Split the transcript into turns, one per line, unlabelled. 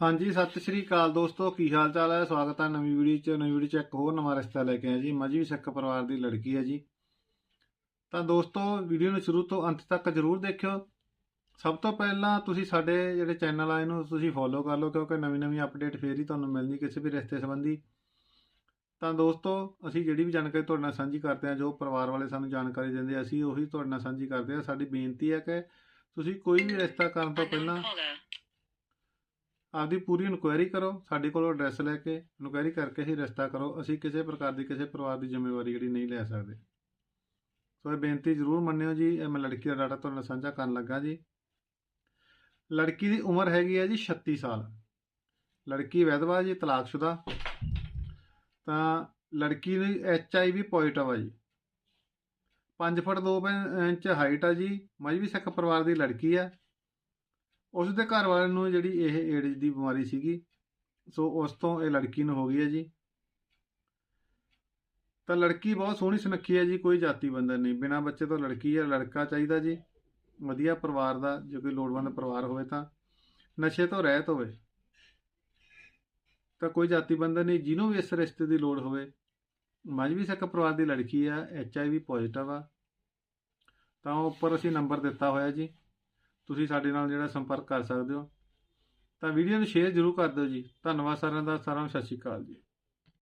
ਹਾਂਜੀ ਸਤਿ ਸ਼੍ਰੀ ਅਕਾਲ ਦੋਸਤੋ ਕੀ ਹਾਲ ਚਾਲ ਹੈ? ਸਵਾਗਤ ਹੈ ਨਵੀਂ ਵੀਡੀਓ 'ਚ ਨਵੀਂ ਵੀਡੀਓ 'ਚ ਇੱਕ ਹੋਰ ਨਵਾਂ ਰਿਸ਼ਤਾ ਲੈ ਕੇ ਆਏ ਜੀ। ਮਜਬੀ ਸਿੱਖ ਪਰਿਵਾਰ ਦੀ ਲੜਕੀ ਹੈ ਜੀ। ਤਾਂ ਦੋਸਤੋ ਵੀਡੀਓ ਨੂੰ ਸ਼ੁਰੂ ਤੋਂ ਅੰਤ ਤੱਕ ਜਰੂਰ ਦੇਖਿਓ। ਸਭ ਤੋਂ ਪਹਿਲਾਂ ਤੁਸੀਂ ਸਾਡੇ ਜਿਹੜੇ ਚੈਨਲ ਆ ਇਹਨੂੰ ਤੁਸੀਂ ਫੋਲੋ ਕਰ ਲਓ ਕਿਉਂਕਿ ਨਵੀਂ ਨਵੀਂ ਅਪਡੇਟ ਫੇਰ ਹੀ ਤੁਹਾਨੂੰ ਮਿਲਣੀ ਕਿਸੇ ਵੀ ਰਿਸ਼ਤੇ ਸੰਬੰਧੀ। ਤਾਂ ਦੋਸਤੋ ਅਸੀਂ ਜਿਹੜੀ ਵੀ ਜਾਣਕਾਰੀ ਤੁਹਾਡੇ ਨਾਲ ਸਾਂਝੀ ਕਰਦੇ ਹਾਂ ਜੋ ਪਰਿਵਾਰ ਵਾਲੇ ਸਾਨੂੰ ਜਾਣਕਾਰੀ ਦਿੰਦੇ ਆ, ਅਸੀਂ ਉਹੀ ਤੁਹਾਡੇ ਨਾਲ ਸਾਂਝੀ ਕਰਦੇ ਹਾਂ। ਸਾਡੀ ਬੇਨਤੀ ਹੈ ਕਿ ਤੁਸੀਂ ਕੋਈ ਵੀ ਰਿਸ਼ਤਾ ਕਰਨ ਤੋਂ ਪਹਿਲਾਂ ਆਪਦੀ ਪੂਰੀ ਇਨਕੁਆਇਰੀ ਕਰੋ, ਸਾਡੇ ਕੋਲੋਂ ਐਡਰੈਸ ਲੈ ਕੇ ਇਨਕੁਆਇਰੀ ਕਰਕੇ ਹੀ ਰਿਸ਼ਤਾ ਕਰੋ, ਅਸੀਂ ਕਿਸੇ ਪ੍ਰਕਾਰ ਦੀ ਕਿਸੇ ਪਰਿਵਾਰ ਦੀ ਜ਼ਿੰਮੇਵਾਰੀ ਜਿਹੜੀ ਨਹੀਂ ਲੈ ਸਕਦੇ। ਸੋ ਇਹ ਬੇਨਤੀ ਜ਼ਰੂਰ ਮੰਨਿਓ ਜੀ, ਇਹ ਮੈਂ ਲੜਕੀ ਦਾ ਡਾਟਾ ਤੁਹਾਡੇ ਨਾਲ ਸਾਂਝਾ ਕਰਨ ਲੱਗਾ ਜੀ। ਲੜਕੀ ਦੀ ਉਮਰ ਹੈਗੀ ਹੈ ਜੀ 36 ਸਾਲ। ਲੜਕੀ ਵਿਧਵਾ ਜੀ, ਤਲਾਕਸ਼ੁਦਾ। ਤਾਂ ਲੜਕੀ ਦੀ ਐਚ ਆਈ ਵੀ ਪੋਜ਼ਿਟਿਵ ਆ ਜੀ 5 ਫੁੱਟ 2 ਇੰਚ ਹਾਈਟ ਆ ਜੀ। ਮਜਬੀ ਸਿੱਖ ਪਰਿਵਾਰ ਦੀ ਲੜਕੀ ਆ। ਉਸ ਦੇ ਘਰ ਵਾਲੇ ਨੂੰ ਜਿਹੜੀ ਇਹ ਏਡਜ਼ ਦੀ ਬਿਮਾਰੀ ਸੀਗੀ, ਸੋ ਉਸ ਤੋਂ ਇਹ ਲੜਕੀ ਨੂੰ ਹੋ ਗਈ ਹੈ ਜੀ। ਤਾਂ ਲੜਕੀ ਬਹੁਤ ਸੋਹਣੀ ਸੁਨੱਖੀ ਹੈ ਜੀ, ਕੋਈ ਜਾਤੀ ਬੰਧਨ ਨਹੀਂ। ਬਿਨਾਂ ਬੱਚੇ ਤੋਂ ਲੜਕੀ ਹੈ ਲੜਕਾ ਚਾਹੀਦਾ ਜੀ। ਵਧੀਆ ਪਰਿਵਾਰ ਦਾ, ਜੇ ਕੋਈ ਲੋੜਵੰਦ ਪਰਿਵਾਰ ਹੋਵੇ ਤਾਂ। ਨਸ਼ੇ ਤੋਂ ਰਹਿਤ ਹੋਵੇ। ਤਾਂ ਕੋਈ ਜਾਤੀ ਬੰਧਨ ਨਹੀਂ। ਜਿਹਨੂੰ ਵੀ ਇਸ ਰਿਸ਼ਤੇ ਦੀ ਲੋੜ ਹੋਵੇ। ਮਜਬੀ ਸਿੱਖ ਪਰਿਵਾਰ ਦੀ ਲੜਕੀ ਆ ਐਚ ਆਈ ਵੀ ਪੋਜ਼ਿਟਿਵ ਆ। ਤਾਂ ਉਹ ਉੱਪਰ ਅਸੀਂ ਨੰਬਰ ਦਿੱਤਾ ਹੋਇਆ ਜੀ। ਤੁਸੀਂ ਸਾਡੇ ਨਾਲ ਜਿਹੜਾ ਸੰਪਰਕ ਕਰ ਸਕਦੇ ਹੋ। ਤਾਂ ਵੀਡੀਓ ਨੂੰ ਸ਼ੇਅਰ ਜ਼ਰੂਰ ਕਰ ਦਿਓ ਜੀ। ਧੰਨਵਾਦ ਸਾਰਿਆਂ ਦਾ। ਸਾਰਿਆਂ ਨੂੰ ਸਤਿ ਸ਼੍ਰੀ ਅਕਾਲ ਜੀ।